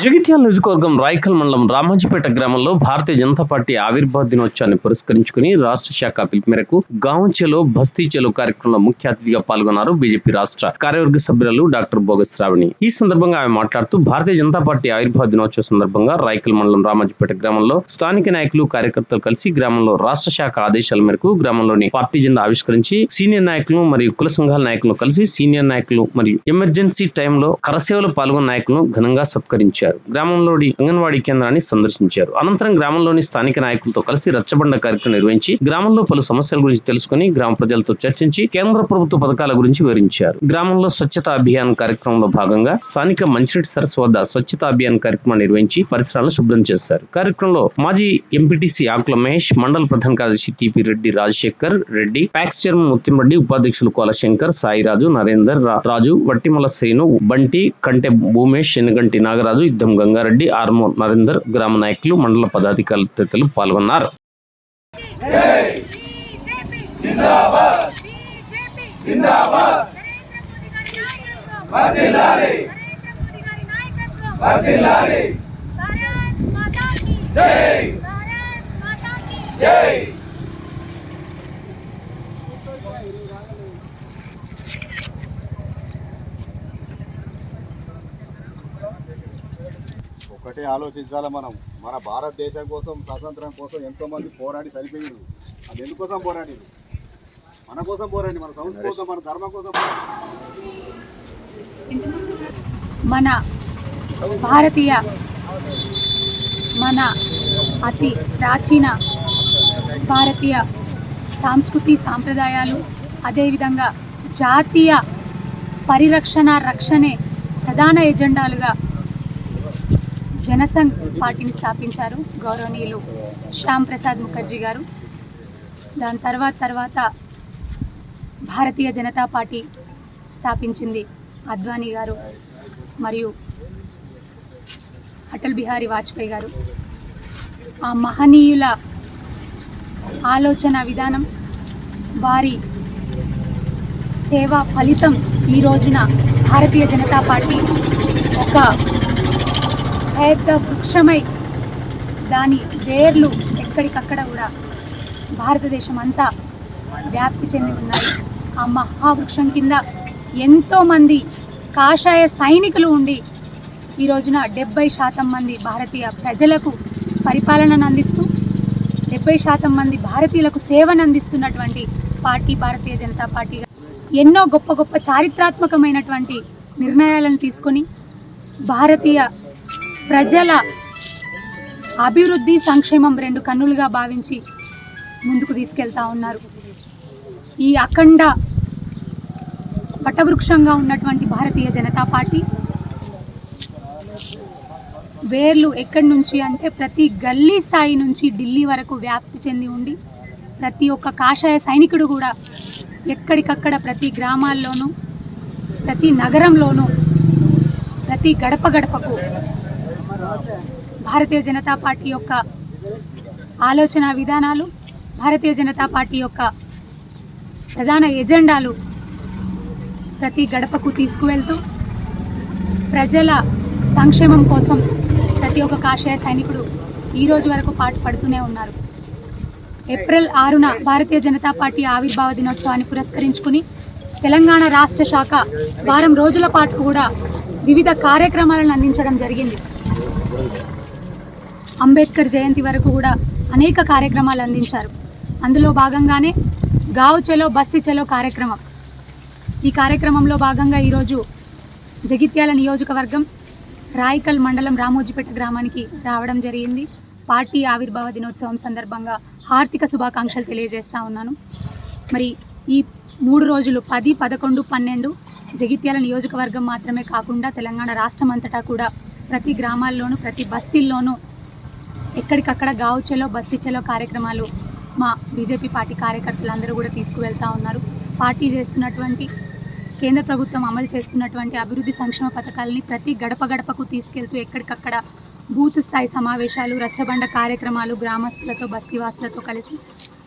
జగిత్యాల నియోజకవర్గం రాయకల్ మండలం రామాజీపేట గ్రామంలో భారతీయ జనతా పార్టీ ఆవిర్భావ దినోత్సవాన్ని పురస్కరించుకుని రాష్ట్ర శాఖ పిలుపు మేరకు గాంవ్ బస్తీ చెలో కార్యక్రమంలో ముఖ్య అతిథిగా పాల్గొన్నారు బీజేపీ రాష్ట్ర కార్యవర్గ సభ్యులు డాక్టర్ బోగస్ రావిణి ఈ సందర్భంగా ఆమె మాట్లాడుతూ భారతీయ జనతా పార్టీ ఆవిర్భావ దినోత్సవ సందర్భంగా రాయకల్ మండలం రామాజీపేట గ్రామంలో స్థానిక నాయకులు కార్యకర్తలు కలిసి గ్రామంలో రాష్ట్ర శాఖ ఆదేశాల మేరకు గ్రామంలోని పార్టీ జెండా ఆవిష్కరించి సీనియర్ నాయకులు మరియు కుల సంఘాల నాయకులను కలిసి సీనియర్ నాయకులు మరియు ఎమర్జెన్సీ టైంలో కరసేవలో పాల్గొన్న నాయకులను ఘనంగా సత్కరించారు. గ్రామంలోని అంగన్వాడీ కేంద్రాన్ని సందర్శించారు. అనంతరం గ్రామంలోని స్థానిక నాయకులతో కలిసి రచ్చబండ కార్యక్రమం నిర్వహించి గ్రామంలో పలు సమస్యల గురించి తెలుసుకుని గ్రామ ప్రజలతో చర్చించి కేంద్ర ప్రభుత్వ పథకాల గురించి వివరించారు. గ్రామంలో స్వచ్ఛత అభియాన్ కార్యక్రమంలో భాగంగా స్థానిక మంచిరెడ్డి సరస్సు వద్ద స్వచ్ఛత అభియాన్ కార్యక్రమం నిర్వహించి పరిసరాలను శుభ్రం చేశారు. కార్యక్రమంలో మాజీ ఎంపీటీసీ ఆకుల మహేష్ మండల ప్రధాన కార్యదర్శి T P Reddy Rajasekhar Reddy PACS chairman Muthireddy ఉపాధ్యక్షులు కోలశంకర్ సాయిరాజు నరేందర్ రాజు వట్టిమల శ్రీను బంటి కంటే భూమేష్ ఎనగంటి నాగరాజు సిద్ధం గంగారెడ్డి ఆర్మూర్ నరేందర్ గ్రామ నాయకులు మండల పదాధికారులు తదితరులు పాల్గొన్నారు. బీజేపీ జిందాబాద్ బీజేపీ జిందాబాద్ నరేంద్ర మోదీ గారి నాయకత్వం వర్ధిల్లాలి నరేంద్ర మోదీ గారి నాయకత్వం వర్ధిల్లాలి భారత్ మాతా కీ జై భారత్ మాతా కీ జై ఒకటే ఆలోచించాలి మనం? మన భారతదేశం కోసం స్వాతంత్రం కోసం ఎంతో మంది పోరాడి చనిపోయారు అది ఎందుకోసం పోరాడి మన కోసం పోరాడి మన సంస్థ కోసం మన ధర్మం కోసం మన భారతీయ మన అతి ప్రాచీన భారతీయ సాంస్కృతి సాంప్రదాయాలు అదేవిధంగా జాతీయ పరిరక్షణ రక్షణే ప్రధాన ఎజెండాలుగా జనసంఘ్ పార్టీని స్థాపించారు గౌరవనీయులు శ్యామ్ ప్రసాద్ ముఖర్జీ గారు. దాని తర్వాత తర్వాత భారతీయ జనతా పార్టీ స్థాపించింది అద్వానీ గారు మరియు అటల్ బిహారీ వాజ్పేయి గారు. ఆ మహనీయుల ఆలోచన విధానం వారి సేవా ఫలితం ఈ రోజున భారతీయ జనతా పార్టీ ఒక పెద్ద వృక్షమై దాని వేర్లు ఎక్కడికక్కడ కూడా భారతదేశం అంతా వ్యాప్తి చెంది ఉన్నాయి. ఆ మహావృక్షం కింద ఎంతోమంది కాషాయ సైనికులు ఉండి ఈ రోజున డెబ్బై శాతం మంది భారతీయ ప్రజలకు పరిపాలనను అందిస్తూ డెబ్బై శాతం మంది భారతీయులకు సేవను అందిస్తున్నటువంటి పార్టీ భారతీయ జనతా పార్టీ ఎన్నో గొప్ప గొప్ప చారిత్రాత్మకమైనటువంటి నిర్ణయాలను తీసుకొని భారతీయ ప్రజల అభివృద్ధి సంక్షేమం రెండు కన్నులుగా భావించి ముందుకు తీసుకెళ్తా ఉన్నారు. ఈ అఖండ పటవృక్షంగా ఉన్నటువంటి భారతీయ జనతా పార్టీ వేర్లు ఎక్కడి నుంచి అంటే ప్రతి గల్లీ స్థాయి నుంచి ఢిల్లీ వరకు వ్యాప్తి చెంది ఉండి ప్రతి ఒక్క కాషాయ సైనికుడు కూడా ఎక్కడికక్కడ ప్రతి గ్రామాల్లోనూ ప్రతి నగరంలోనూ ప్రతి గడప గడపకు భారతీయ జనతా పార్టీ యొక్క ఆలోచన విధానాలు భారతీయ జనతా పార్టీ యొక్క ప్రధాన ఎజెండాలు ప్రతి గడపకు తీసుకువెళ్తూ ప్రజల సంక్షేమం కోసం ప్రతి ఒక్క కాషాయ సైనికుడు ఈ రోజు వరకు పాటు పడుతూనే ఉన్నారు. ఏప్రిల్ ఆరున భారతీయ జనతా పార్టీ ఆవిర్భావ దినోత్సవాన్ని పురస్కరించుకుని తెలంగాణ రాష్ట్ర శాఖ వారం రోజుల పాటు కూడా వివిధ కార్యక్రమాలను అందించడం జరిగింది. అంబేద్కర్ జయంతి వరకు కూడా అనేక కార్యక్రమాలు అందించారు. అందులో భాగంగానే గావ్ చలో బస్తీ చలో కార్యక్రమం. ఈ కార్యక్రమంలో భాగంగా ఈరోజు జగిత్యాల నియోజకవర్గం రాయికల్ మండలం రామోజీపేట గ్రామానికి రావడం జరిగింది. పార్టీ ఆవిర్భావ దినోత్సవం సందర్భంగా హార్దిక శుభాకాంక్షలు తెలియజేస్తా ఉన్నాను. మరి ఈ మూడు రోజులు పది పదకొండు పన్నెండు జగిత్యాల నియోజకవర్గం మాత్రమే కాకుండా తెలంగాణ రాష్ట్రం అంతటా కూడా ప్రతి గ్రామాల్లోనూ ప్రతి బస్తీల్లోనూ ఎక్కడికక్కడ గావు చెలో చెలో కార్యక్రమాలు మా బీజేపీ పార్టీ కార్యకర్తలందరూ కూడా తీసుకువెళ్తూ ఉన్నారు. పార్టీ చేస్తున్నటువంటి కేంద్ర ప్రభుత్వం అమలు చేస్తున్నటువంటి అభివృద్ధి సంక్షేమ పథకాలని ప్రతి గడప గడపకు తీసుకెళ్తూ ఎక్కడికక్కడ బూత్ స్థాయి సమావేశాలు రచ్చబండ కార్యక్రమాలు గ్రామస్తులతో బస్తీవాసులతో కలిసి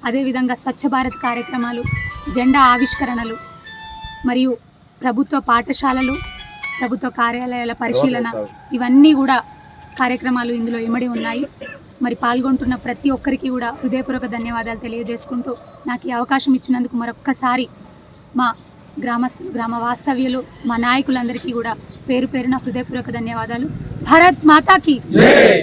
అదేవిధంగా స్వచ్ఛ భారత్ కార్యక్రమాలు జెండా ఆవిష్కరణలు మరియు ప్రభుత్వ పాఠశాలలు ప్రభుత్వ కార్యాలయాల పరిశీలన ఇవన్నీ కూడా కార్యక్రమాలు ఇందులో ఇమిడి ఉన్నాయి. మరి పాల్గొంటున్న ప్రతి ఒక్కరికి కూడా హృదయపూర్వక ధన్యవాదాలు తెలియజేసుకుంటూ నాకు ఈ అవకాశం ఇచ్చినందుకు మరొక్కసారి మా గ్రామస్తులు గ్రామ వాస్తవ్యులు మా నాయకులందరికీ కూడా పేరు పేరున హృదయపూర్వక ధన్యవాదాలు. భారత్ మాతాకి!